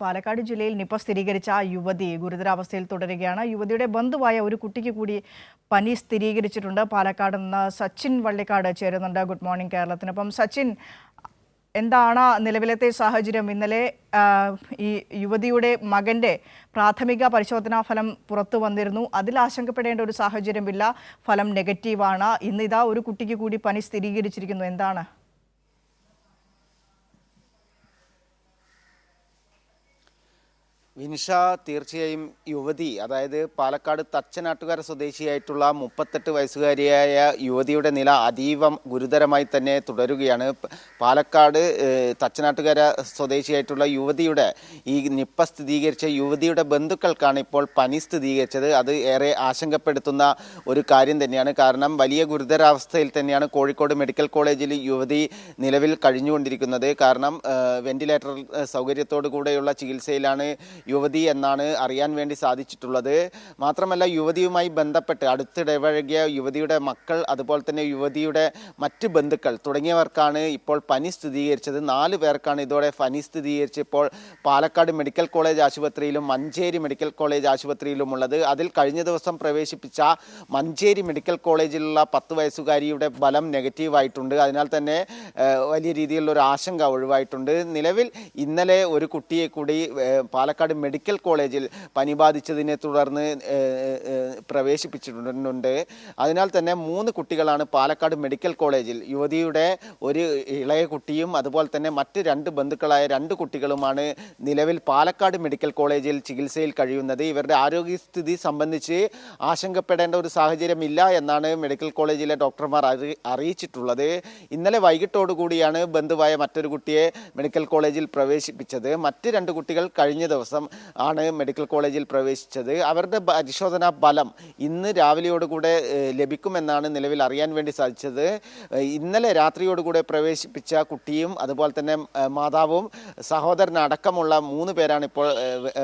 പാലക്കാട് ജില്ലയിൽ നിപ സ്ഥിരീകരിച്ച ആ യുവതി ഗുരുതരാവസ്ഥയിൽ തുടരുകയാണ്. യുവതിയുടെ ബന്ധുവായ ഒരു കുട്ടിക്ക് കൂടി പനി സ്ഥിരീകരിച്ചിട്ടുണ്ട്. പാലക്കാട് നിന്ന് സച്ചിൻ വള്ളിക്കാട് ചേരുന്നുണ്ട്. Good morning കേരളത്തിനൊപ്പം. സച്ചിൻ എന്താണ് നിലവിലത്തെ സാഹചര്യം? ഇന്നലെ ഈ യുവതിയുടെ മകന്റെ പ്രാഥമിക പരിശോധനാ ഫലം പുറത്തു വന്നിരുന്നു. അതിൽ ആശങ്കപ്പെടേണ്ട ഒരു സാഹചര്യമില്ല. ഫലം നെഗറ്റീവാണ്. ഇന്നിതാ ഒരു കുട്ടിക്ക് കൂടി പനി സ്ഥിരീകരിച്ചിരിക്കുന്നു. എന്താണ്? വിൻഷ തീർച്ചയായും യുവതി അതായത് പാലക്കാട് തച്ചനാട്ടുകാര സ്വദേശിയായിട്ടുള്ള മുപ്പത്തെട്ട് വയസ്സുകാരിയായ യുവതിയുടെ നില അതീവ ഗുരുതരമായി തന്നെ തുടരുകയാണ്. പാലക്കാട് തച്ചനാട്ടുകാര സ്വദേശിയായിട്ടുള്ള യുവതിയുടെ ഈ നിപ്പ സ്ഥിരീകരിച്ച യുവതിയുടെ ബന്ധുക്കൾക്കാണ് ഇപ്പോൾ പനി സ്ഥിരീകരിച്ചത്. അത് ഏറെ ആശങ്കപ്പെടുത്തുന്ന ഒരു കാര്യം തന്നെയാണ്. കാരണം വലിയ ഗുരുതരാവസ്ഥയിൽ തന്നെയാണ് കോഴിക്കോട് മെഡിക്കൽ കോളേജിൽ യുവതി നിലവിൽ കഴിഞ്ഞുകൊണ്ടിരിക്കുന്നത്. കാരണം വെന്റിലേറ്റർ സൗകര്യത്തോടു കൂടെയുള്ള ചികിത്സയിലാണ് യുവതി എന്നാണ് അറിയാൻ വേണ്ടി സാധിച്ചിട്ടുള്ളത്. മാത്രമല്ല യുവതിയുമായി ബന്ധപ്പെട്ട് അടുത്തിടപഴകിയ യുവതിയുടെ മക്കൾ അതുപോലെ തന്നെ യുവതിയുടെ മറ്റ് ബന്ധുക്കൾ തുടങ്ങിയവർക്കാണ് ഇപ്പോൾ പനി സ്ഥിരീകരിച്ചത്. നാല് പേർക്കാണ് ഇതോടെ പനി സ്ഥിരീകരിച്ച് ഇപ്പോൾ പാലക്കാട് മെഡിക്കൽ കോളേജ് ആശുപത്രിയിലും മഞ്ചേരി മെഡിക്കൽ കോളേജ് ആശുപത്രിയിലുമുള്ളത് അതിൽ കഴിഞ്ഞ ദിവസം പ്രവേശിപ്പിച്ച മഞ്ചേരി മെഡിക്കൽ കോളേജിലുള്ള പത്ത് വയസ്സുകാരിയുടെ ഫലം നെഗറ്റീവായിട്ടുണ്ട് അതിനാൽ തന്നെ വലിയ രീതിയിലുള്ള ഒരു ആശങ്ക ഒഴിവായിട്ടുണ്ട്. നിലവിൽ ഇന്നലെ ഒരു കുട്ടിയെ കൂടി ഏഹ്, പാലക്കാട് മെഡിക്കൽ കോളേജിൽ പനി ബാധിച്ചതിനെ തുടർന്ന് പ്രവേശിപ്പിച്ചിട്ടുണ്ട്. അതിനാൽ തന്നെ മൂന്ന് കുട്ടികളാണ് പാലക്കാട് മെഡിക്കൽ കോളേജിൽ. യുവതിയുടെ ഒരു ഇളയ കുട്ടിയും അതുപോലെ തന്നെ മറ്റ് രണ്ട് ബന്ധുക്കളായ രണ്ട് കുട്ടികളുമാണ് നിലവിൽ പാലക്കാട് മെഡിക്കൽ കോളേജിൽ ചികിത്സയിൽ കഴിയുന്നത്. ഇവരുടെ ആരോഗ്യസ്ഥിതി സംബന്ധിച്ച് ആശങ്കപ്പെടേണ്ട ഒരു സാഹചര്യമില്ല എന്നാണ് മെഡിക്കൽ കോളേജിലെ ഡോക്ടർമാർ അറി അറിയിച്ചിട്ടുള്ളത്. ഇന്നലെ വൈകിട്ടോടുകൂടിയാണ് ബന്ധുവായ മറ്റൊരു കുട്ടിയെ മെഡിക്കൽ കോളേജിൽ പ്രവേശിപ്പിച്ചത്. മറ്റ് രണ്ട് കുട്ടികൾ കഴിഞ്ഞ ദിവസം ആണ് മെഡിക്കൽ കോളേജിൽ പ്രവേശിച്ചത്. അവരുടെ പരിശോധനാ ഫലം ഇന്ന് രാവിലെയോടുകൂടെ ലഭിക്കുമെന്നാണ് നിലവിൽ അറിയാൻ വേണ്ടി സാധിച്ചത്. ഇന്നലെ രാത്രിയോടുകൂടെ പ്രവേശിപ്പിച്ച കുട്ടിയും അതുപോലെ തന്നെ മാതാവും സഹോദരനടക്കമുള്ള മൂന്ന് പേരാണ് ഇപ്പോൾ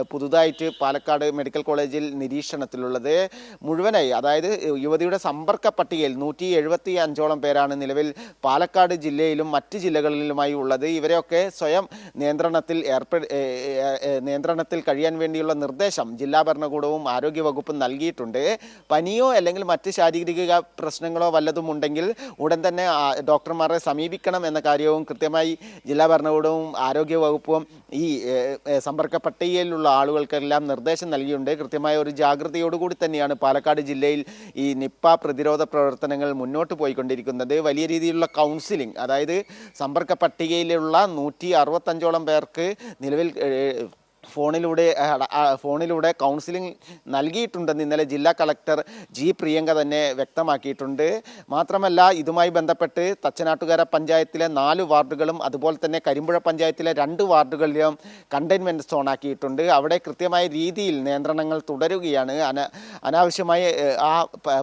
പുതുതായിട്ട് പാലക്കാട് മെഡിക്കൽ കോളേജിൽ നിരീക്ഷണത്തിലുള്ളത്. മുഴുവനായി അതായത് യുവതിയുടെ സമ്പർക്ക പട്ടികയിൽ നൂറ്റി എഴുപത്തി അഞ്ചോളം പേരാണ് നിലവിൽ പാലക്കാട് ജില്ലയിലും മറ്റ് ജില്ലകളിലുമായി ഉള്ളത്. ഇവരെയൊക്കെ സ്വയം നിയന്ത്രണത്തിൽ ഏർപ്പെ ഏ- നിയന്ത്രണത്തിൽ കഴിയാൻ വേണ്ടിയുള്ള നിർദ്ദേശം ജില്ലാ ഭരണകൂടവും ആരോഗ്യവകുപ്പും നൽകിയിട്ടുണ്ട്. പനിയോ അല്ലെങ്കിൽ മറ്റ് ശാരീരിക പ്രശ്നങ്ങളോ വല്ലതും ഉണ്ടെങ്കിൽ ഉടൻ തന്നെ ഡോക്ടർമാരെ സമീപിക്കണം എന്ന കാര്യവും കൃത്യമായി ജില്ലാ ഭരണകൂടവും ആരോഗ്യവകുപ്പും ഈ സമ്പർക്ക പട്ടികയിലുള്ള ആളുകൾക്കെല്ലാം നിർദ്ദേശം നൽകിയിട്ടുണ്ട്. കൃത്യമായ ഒരു ജാഗ്രതയോടുകൂടി തന്നെയാണ് പാലക്കാട് ജില്ലയിൽ ഈ നിപ്പ പ്രതിരോധ പ്രവർത്തനങ്ങൾ മുന്നോട്ട് പോയിക്കൊണ്ടിരിക്കുന്നത്. വലിയ രീതിയിലുള്ള കൗൺസിലിംഗ് അതായത് സമ്പർക്ക പട്ടികയിലുള്ള നൂറ്റി അറുപത്തഞ്ചോളം പേർക്ക് നിലവിൽ ഫോണിലൂടെ ഫോണിലൂടെ കൗൺസിലിംഗ് നൽകിയിട്ടുണ്ടെന്ന് ഇന്നലെ ജില്ലാ കളക്ടർ ജി പ്രിയങ്ക തന്നെ വ്യക്തമാക്കിയിട്ടുണ്ട്. മാത്രമല്ല ഇതുമായി ബന്ധപ്പെട്ട് തച്ചനാട്ടുകര പഞ്ചായത്തിലെ നാല് വാർഡുകളും അതുപോലെ തന്നെ കരിമ്പുഴ പഞ്ചായത്തിലെ രണ്ട് വാർഡുകളിലും കണ്ടെയ്ൻമെന്റ് സോണാക്കിയിട്ടുണ്ട് അവിടെ കൃത്യമായ രീതിയിൽ നിയന്ത്രണങ്ങൾ തുടരുകയാണ്. അന അനാവശ്യമായി ആ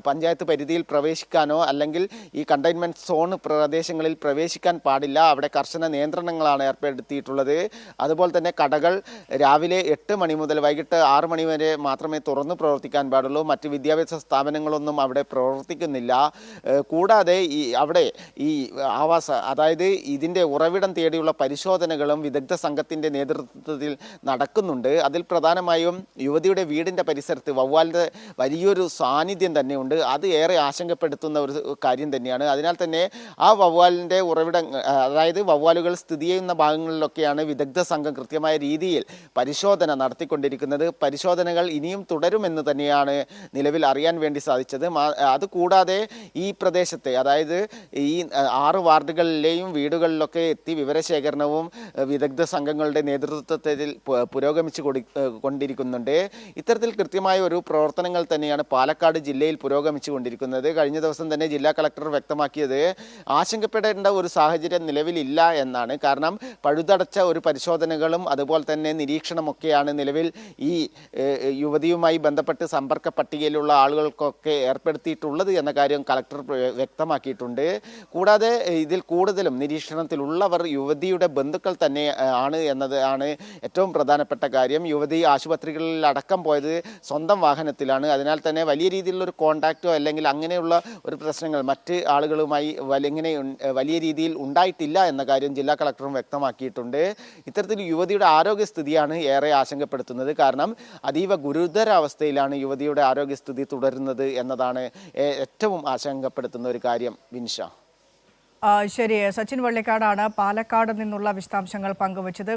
പഞ്ചായത്ത് പരിധിയിൽ പ്രവേശിക്കാനോ അല്ലെങ്കിൽ ഈ കണ്ടെയ്ൻമെന്റ് സോൺ പ്രദേശങ്ങളിൽ പ്രവേശിക്കാൻ പാടില്ല. അവിടെ കർശന നിയന്ത്രണങ്ങളാണ് ഏർപ്പെടുത്തിയിട്ടുള്ളത്. അതുപോലെ തന്നെ കടകൾ രാവിലെ എട്ട് മണി മുതൽ വൈകിട്ട് ആറ് മണി വരെ മാത്രമേ തുറന്ന് പ്രവർത്തിക്കാൻ പാടുള്ളൂ. മറ്റ് വിദ്യാഭ്യാസ സ്ഥാപനങ്ങളൊന്നും അവിടെ പ്രവർത്തിക്കുന്നില്ല. കൂടാതെ ഈ അവിടെ ഈ ആവാസ അതായത് ഇതിന്റെ ഉറവിടം തേടിയുള്ള പരിശോധനകളും വിദഗ്ധ സംഘത്തിന്റെ നേതൃത്വത്തിൽ നടക്കുന്നുണ്ട്. അതിൽ പ്രധാനമായും യുവതിയുടെ വീടിന്റെ പരിസരത്ത് വവ്വാലിന്റെ വലിയൊരു സാന്നിധ്യം തന്നെയുണ്ട്. അത് ഏറെ ആശങ്കപ്പെടുത്തുന്ന ഒരു കാര്യം തന്നെയാണ്. അതിനാൽ തന്നെ ആ വവ്വാലിന്റെ ഉറവിടം അതായത് വവ്വാലുകൾ സ്ഥിതി ചെയ്യുന്ന ഭാഗങ്ങളിലൊക്കെയാണ് വിദഗ്ധ സംഘം കൃത്യമായ രീതിയിൽ പരിശോധന നടത്തിക്കൊണ്ടിരിക്കുന്നത്. പരിശോധനകൾ ഇനിയും തുടരുമെന്ന് തന്നെയാണ് നിലവിൽ അറിയാൻ വേണ്ടി സാധിച്ചത്. അതുകൂടാതെ ഈ പ്രദേശത്തെ അതായത് ഈ ആറ് വാർഡുകളിലെയും വീടുകളിലൊക്കെ എത്തി വിവരശേഖരണവും വിദഗ്ധ സംഘങ്ങളുടെ നേതൃത്വത്തിൽ പുരോഗമിച്ച് കൊണ്ടിരിക്കുന്നുണ്ട്. ഇത്തരത്തിൽ കൃത്യമായ ഒരു പ്രവർത്തനങ്ങൾ തന്നെയാണ് പാലക്കാട് ജില്ലയിൽ പുരോഗമിച്ചു കൊണ്ടിരിക്കുന്നത്. കഴിഞ്ഞ ദിവസം തന്നെ ജില്ലാ കളക്ടർ വ്യക്തമാക്കിയത് ആശങ്കപ്പെടേണ്ട ഒരു സാഹചര്യം നിലവിലില്ല എന്നാണ്. കാരണം പഴുതടച്ച ഒരു പരിശോധനകളും അതുപോലെ തന്നെ നിരീക്ഷണമൊക്കെയാണ് നിലവിൽ ഈ യുവതിയുമായി ബന്ധപ്പെട്ട് സമ്പർക്ക പട്ടികയിലുള്ള ആളുകൾക്കൊക്കെ ഏർപ്പെടുത്തിയിട്ടുള്ളത് എന്ന കാര്യം കളക്ടർ വ്യക്തമാക്കിയിട്ടുണ്ട്. കൂടാതെ ഇതിൽ കൂടുതലും നിരീക്ഷണത്തിലുള്ളവർ യുവതിയുടെ ബന്ധുക്കൾ തന്നെ ആണ് എന്നതാണ് ഏറ്റവും പ്രധാനപ്പെട്ട കാര്യം. യുവതി ആശുപത്രികളിൽ അടക്കം പോയത് സ്വന്തം വാഹനത്തിലാണ്. അതിനാൽ തന്നെ വലിയ രീതിയിലുള്ള ഒരു കോണ്ടാക്റ്റോ അല്ലെങ്കിൽ അങ്ങനെയുള്ള ഒരു പ്രശ്നങ്ങൾ മറ്റ് ആളുകളുമായി ഇങ്ങനെ വലിയ രീതിയിൽ ഉണ്ടായിട്ടില്ല എന്ന കാര്യം ജില്ലാ കളക്ടറും വ്യക്തമാക്കിയിട്ടുണ്ട്. ഇത്തരത്തിൽ യുവതിയുടെ ആരോഗ്യസ്ഥിതിയാണ് ഏറെ ആശങ്കപ്പെടുത്തുന്നത് കാരണം അതീവ ഗുരുതരാവസ്ഥയിലാണ് യുവതിയുടെ ആരോഗ്യസ്ഥിതി തുടരുന്നത് എന്നതാണ് ഏറ്റവും ആശങ്കപ്പെടുത്തുന്ന ഒരു കാര്യം. വിൻഷ ശരി. സച്ചിൻ വള്ളിക്കാടാണ് പാലക്കാട് നിന്നുള്ള വിശദാംശങ്ങൾ പങ്കുവച്ചത്.